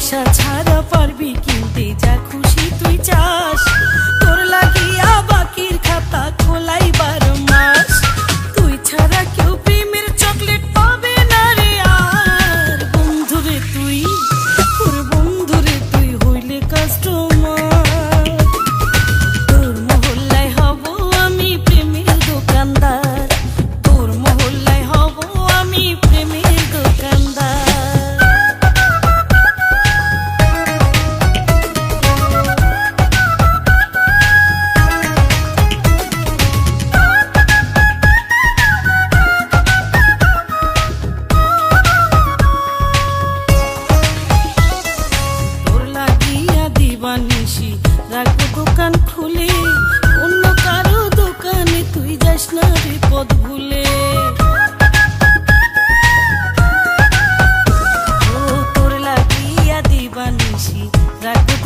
পয়সা ছাড়া পারবি কিনতে যা খুশি তুই চাস। দিবানিসি রাখব দোকান খুলে, অন্য কারও দোকানে তুই যাস না রে পদ ভুলে। ও তোর লাগিয়া দিবানিসি রাখব